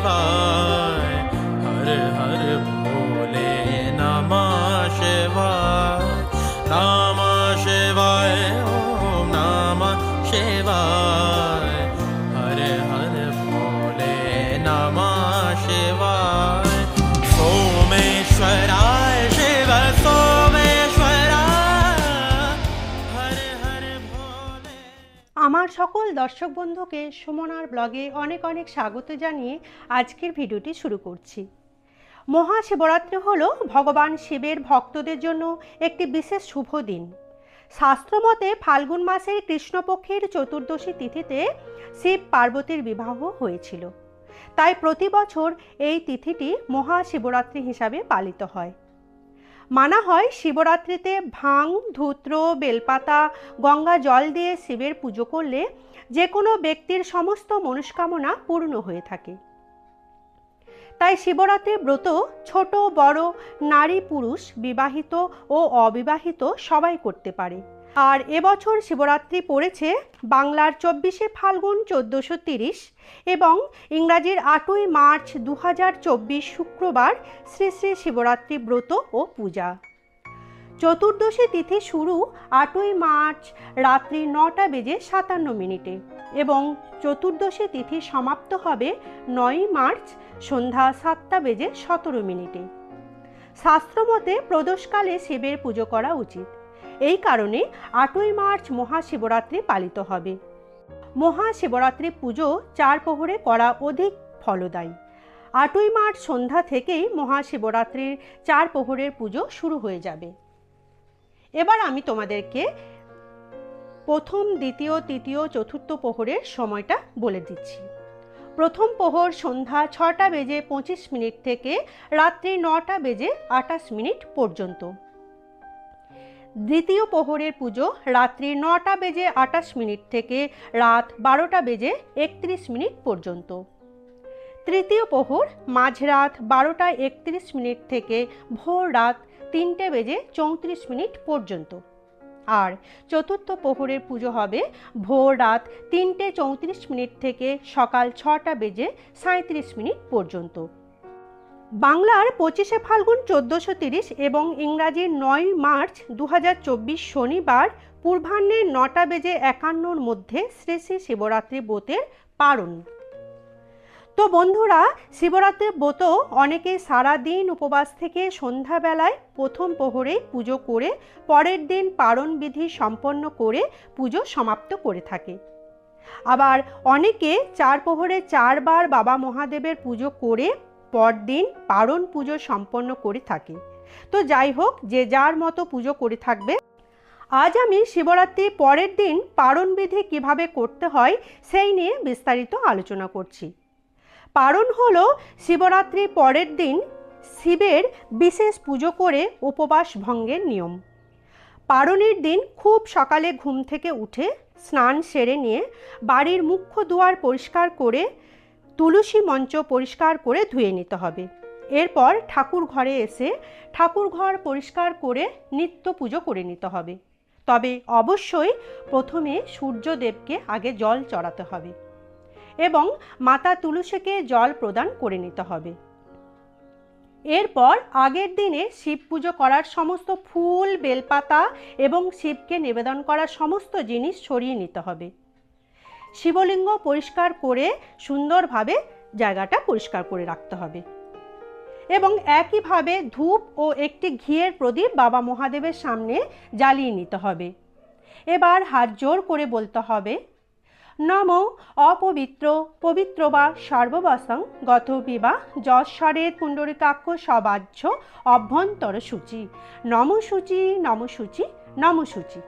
ಸೇವಾ আমার সকল দর্শক বন্ধুকে সুমনার ব্লগে অনেক অনেক স্বাগত জানিয়ে আজকের ভিডিওটি শুরু করছি। মহাশিবরাত্রি হল ভগবান শিবের ভক্তদের জন্য একটি বিশেষ শুভ দিন। শাস্ত্রমতে ফাল্গুন মাসের কৃষ্ণপক্ষের চতুর্দশী তিথিতে শিব পার্বতীর বিবাহ হয়েছিল। তাই প্রতি বছর এই তিথিটি মহাশিবরাত্রি হিসাবে পালিত হয়। মানা হয় শিবরাত্রিতে ভাং ধূত্র, বেলপাতা, গঙ্গা জল দিয়ে শিবের পুজো করলে যে কোনো ব্যক্তির সমস্ত মনস্কামনা পূর্ণ হয়ে থাকে। তাই শিবরাত্রি ব্রত ছোট, বড় নারী পুরুষ বিবাহিত ও অবিবাহিত সবাই করতে পারে। আর এবছর শিবরাত্রি পড়েছে বাংলার চব্বিশে ফাল্গুন চোদ্দোশো তিরিশ এবং ইংরাজির আটই মার্চ দু হাজার চব্বিশ শুক্রবার শ্রী শ্রী শিবরাত্রি ব্রত ও পূজা। চতুর্দশী তিথি শুরু আটই মার্চ রাত্রি নটা বেজে সাতান্ন মিনিটে এবং চতুর্দশী তিথি সমাপ্ত হবে নয়ই মার্চ সন্ধ্যা সাতটা বেজে সতেরো মিনিটে। শাস্ত্রমতে প্রদোষকালে শিবের পুজো করা উচিত। এই কারণে আটই মার্চ মহাশিবরাত্রি পালিত হবে। মহাশিবরাত্রি পুজো চার প্রহরে করা অধিক ফলদায়ী। আটই মার্চ সন্ধ্যা থেকেই মহাশিবরাত্রির চার প্রহরের পুজো শুরু হয়ে যাবে। এবার আমি তোমাদেরকে প্রথম, দ্বিতীয়, তৃতীয়, চতুর্থ প্রহরের সময়টা বলে দিচ্ছি। প্রথম প্রহর সন্ধ্যা ছটা বেজে পঁচিশ মিনিট থেকে রাত্রি নটা বেজে আটাশ মিনিট পর্যন্ত। দ্বিতীয় প্রহরের পুজো রাত্রি নটা বেজে আটাশ মিনিট থেকে রাত বারোটা বেজে একত্রিশ মিনিট পর্যন্ত। তৃতীয় প্রহর মাঝরাত বারোটা একত্রিশ মিনিট থেকে ভোর রাত তিনটে বেজে চৌত্রিশ মিনিট পর্যন্ত। আর চতুর্থ প্রহরের পুজো হবে ভোর রাত তিনটে চৌত্রিশ মিনিট থেকে সকাল ছটা বেজে সাঁত্রিশ মিনিট পর্যন্ত। বাংলার পঁচিশে ফাল্গুন চোদ্দোশো তিরিশ এবং ইংরাজির নয় মার্চ দু হাজার চব্বিশ শনিবার পূর্বাহ্নে নটা বেজে একান্নর মধ্যে শ্রী শ্রী শিবরাত্রি ব্রতের পারণ। তো বন্ধুরা শিবরাত্রির ব্রত অনেকে সারা দিন উপবাস থেকে সন্ধ্যাবেলায় প্রথম প্রহরেই পুজো করে পরের দিন পারণ বিধি সম্পন্ন করে পুজো সমাপ্ত করে থাকে। আবার অনেকে চার প্রহরে চারবার বাবা মহাদেবের পুজো করে পরদিন পারণ পুজো সম্পন্ন করে থাকে। তো যাই হোক, যে যার মতো পুজো করে থাকবে। আজ আমি শিবরাত্রির পরের দিন পারণ বিধি কীভাবে করতে হয়, সেই নিয়ে বিস্তারিত আলোচনা করছি। পারণ হল শিবরাত্রির পরের দিন শিবের বিশেষ পুজো করে উপবাস ভঙ্গের নিয়ম। পারণের দিন খুব সকালে ঘুম থেকে উঠে স্নান সেরে নিয়ে বাড়ির মুখ্য দুয়ার পরিষ্কার করে তুলসী মঞ্চ পরিষ্কার করে ধুয়ে নিতে হবে। এরপর ঠাকুর ঘরে এসে ঠাকুর ঘর পরিষ্কার করে নিত্য পুজো করে নিতে হবে। তবে অবশ্যই প্রথমে সূর্যদেবকে আগে জল চড়াতে হবে এবং মাতা তুলসীকে জল প্রদান করে নিতে হবে। এরপর আগের দিনে শিব পুজো করার সমস্ত ফুল, বেলপাতা এবং শিবকে নিবেদন করার সমস্ত জিনিস সরিয়ে নিতে হবে। শিবলিঙ্গ পরিষ্কার করে সুন্দরভাবে জায়গাটা পরিষ্কার করে রাখতে হবে। এবং একইভাবে ধূপ ও একটি ঘিয়ের প্রদীপ বাবা মহাদেবের সামনে জ্বালিয়ে নিতে হবে। এবার হাত জোর করে বলতে হবে, নম অপবিত্র, পবিত্র বা সর্ববসং গত বিবা যশ্বরের পুণ্ডরিকাক্ষ সবাহ্য অভ্যন্তর সূচি নম সূচি নম সূচি নম সূচি।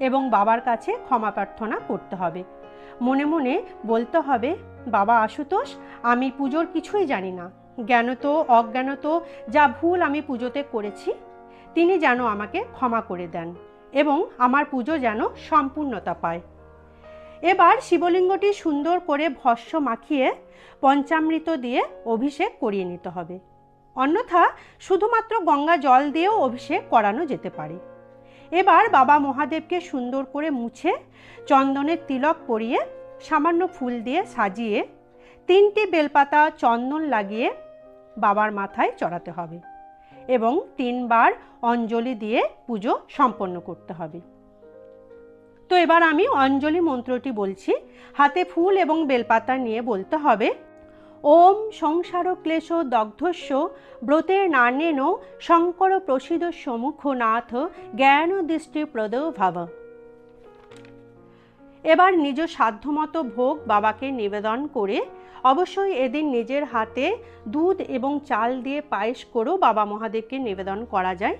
এবং বাবার কাছে ক্ষমা প্রার্থনা করতে হবে। মনে মনে বলতে হবে, বাবা আশুতোষ, আমি পুজোর কিছুই জানি না। জ্ঞানত, অজ্ঞানত, যা ভুল আমি পুজোতে করেছি, তিনি যেন আমাকে ক্ষমা করে দেন এবং আমার পুজো যেন সম্পূর্ণতা পায়। এবার শিবলিঙ্গটি সুন্দর করে ভস্য মাখিয়ে পঞ্চামৃত দিয়ে অভিষেক করিয়ে নিতে হবে। অন্যথা শুধুমাত্র গঙ্গা জল দিয়েও অভিষেক করানো যেতে পারে। এবার বাবা মহাদেবকে সুন্দর করে মুছে চন্দনের তিলক পরিয়ে সামান্য ফুল দিয়ে সাজিয়ে তিনটি বেলপাতা চন্দন লাগিয়ে বাবার মাথায় চড়াতে হবে এবং তিনবার অঞ্জলি দিয়ে পুজো সম্পন্ন করতে হবে। তো এবার আমি অঞ্জলি মন্ত্রটি বলছি। হাতে ফুল এবং বেলপাতা নিয়ে বলতে হবে ওম সংসার ক্লেশ দগ্ধস্য ব্রতের নান্যেন শঙ্কর প্রসিদ সমুখ নাথ জ্ঞান দৃষ্টি প্রদ ভাব। এবার নিজ সাধ্যমতো ভোগ বাবাকে নিবেদন করে অবশ্যই এদিন নিজের হাতে দুধ এবং চাল দিয়ে পায়েস করেও বাবা মহাদেবকে নিবেদন করা যায়।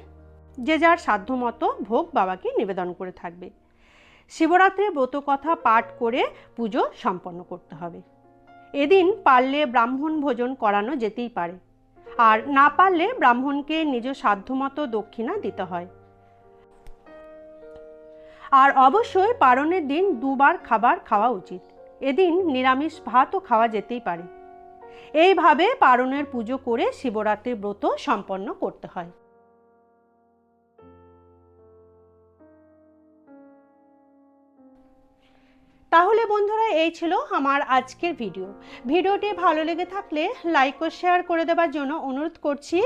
যে যার সাধ্যমতো ভোগ বাবাকে নিবেদন করে থাকবে। শিবরাত্রির ব্রতকথা পাঠ করে পুজো সম্পন্ন করতে হবে। এদিন পারলে ব্রাহ্মণ ভোজন করানো যেতেই পারে। আর না পারলে ব্রাহ্মণকে নিজ সাধ্যমতো দক্ষিণা দিতে হয়। আর অবশ্যই পারণের দিন দুবার খাবার খাওয়া উচিত। এদিন নিরামিষ ভাতও খাওয়া যেতেই পারে। এইভাবে পারণের পুজো করে শিবরাত্রির ব্রত সম্পন্ন করতে হয়। তাহলে বন্ধুরা, এই ছিল আমার আজকের ভিডিও। ভিডিওটি ভালো লেগে থাকলে লাইক ও শেয়ার করে দেওয়ার জন্য অনুরোধ করছি।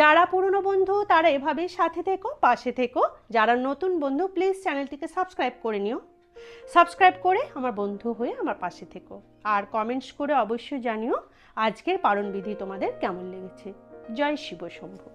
যারা পুরনো বন্ধু, তারা এভাবেই সাথে থেকো, পাশে থেকো। যারা নতুন বন্ধু প্লিজ চ্যানেলটিকে সাবস্ক্রাইব করে নিও। সাবস্ক্রাইব করে আমার বন্ধু হয়ে আমার পাশে থেকো। আর কমেন্টস করে অবশ্যই জানিও আজকের পারণ বিধি তোমাদের কেমন লেগেছে। জয় শিব শম্ভু।